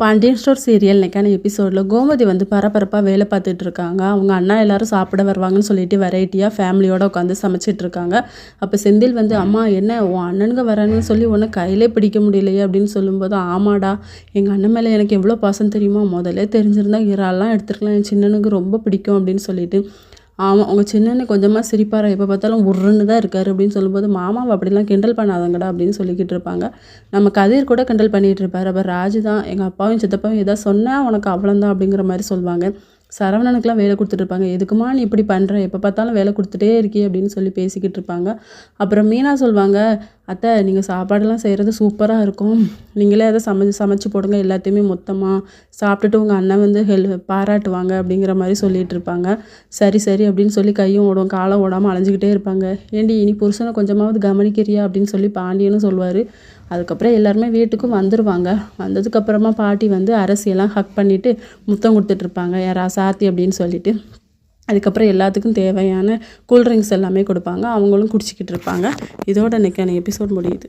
Pandian store serial இன்னைக்கான எபிசோடில் கோமதி வந்து பரபரப்பாக வேலை பார்த்துட்டு இருக்காங்க. அவங்க அண்ணா எல்லாரும் சாப்பிட வருவாங்கன்னு சொல்லிட்டு வெரைட்டியாக ஃபேமிலியோட உட்காந்து சமைச்சிட்டு இருக்காங்க. அப்போ செந்தில் வந்து அம்மா என்ன? உன் அண்ணனுங்க வரானுன்னு சொல்லி உன்னை கையிலே பிடிக்க முடியலையே? அப்படின்னு சொல்லும்போது ஆமாடா எங்கள் அண்ணன் மேலே எனக்கு எவ்வளோ பாசம் தெரியுமா? முதல்ல தெரிஞ்சிருந்தா இறாலெலாம் எடுத்துருக்கலாம். என் சின்னனுக்கு ரொம்ப பிடிக்கும் அப்படின்னு சொல்லிட்டு ஆமாம் உங்கள் சின்னன்னு கொஞ்சமாக சிரிப்பாரா? எப்போ பார்த்தாலும் உருன்னு தான் இருக்கார் அப்படின்னு சொல்லும்போது மாமாவை அப்படிலாம் கிண்டல் பண்ணாதங்கடா அப்படின்னு சொல்லிக்கிட்டு இருப்பாங்க. நம்ம கதிர் கூட கிண்டல் பண்ணிகிட்டு இருப்பார். அப்போ ராஜு தான் எங்கள் அப்பாவும் சித்தப்பாவும் எதாவது சொன்னால் உனக்கு அவ்வளோந்தான் அப்படிங்கிற மாதிரி சொல்லுவாங்க. சரவணனுக்குலாம் வேலை கொடுத்துட்டு இருப்பாங்க. எதுக்குமா நீ இப்படி பண்ணுற எப்போ பார்த்தாலும் வேலை கொடுத்துட்டே இருக்கே அப்படின்னு சொல்லி பேசிக்கிட்டு இருப்பாங்க. அப்புறம் மீனா சொல்லுவாங்க அத்தை நீங்கள் சாப்பாடெல்லாம் செய்கிறது சூப்பராக இருக்கும். நீங்களே அதை சமைச்சு சமைச்சு போடுங்க. எல்லாத்தையுமே மொத்தமாக சாப்பிட்டுட்டு உங்கள் அண்ணன் வந்து ஹெல் பாராட்டுவாங்க அப்படிங்கிற மாதிரி சொல்லிகிட்டு இருப்பாங்க. சரி சரி அப்படின்னு சொல்லி கையும் ஓடும் காலம் ஓடாமல் அலைஞ்சிக்கிட்டே இருப்பாங்க. ஏண்டி இனி புருஷனை கொஞ்சமாவது கவனிக்கிறியா அப்படின்னு சொல்லி பாண்டியனும் சொல்லுவார். அதுக்கப்புறம் எல்லாருமே வீட்டுக்கும் வந்துடுவாங்க வந்ததுக்கப்புறமா பாட்டி வந்து அரசியெல்லாம் ஹக் பண்ணிவிட்டு முத்தம் கொடுத்துட்ருப்பாங்க யாரா சாத்தி அப்படின்னு சொல்லிட்டு. அதுக்கப்புறம் எல்லாத்துக்கும் தேவையான கூல்ட்ரிங்க்ஸ் எல்லாமே கொடுப்பாங்க. அவங்களும் குடிச்சிக்கிட்டு இருப்பாங்க. இதோட இன்றைக்கான எபிசோட் முடியுது.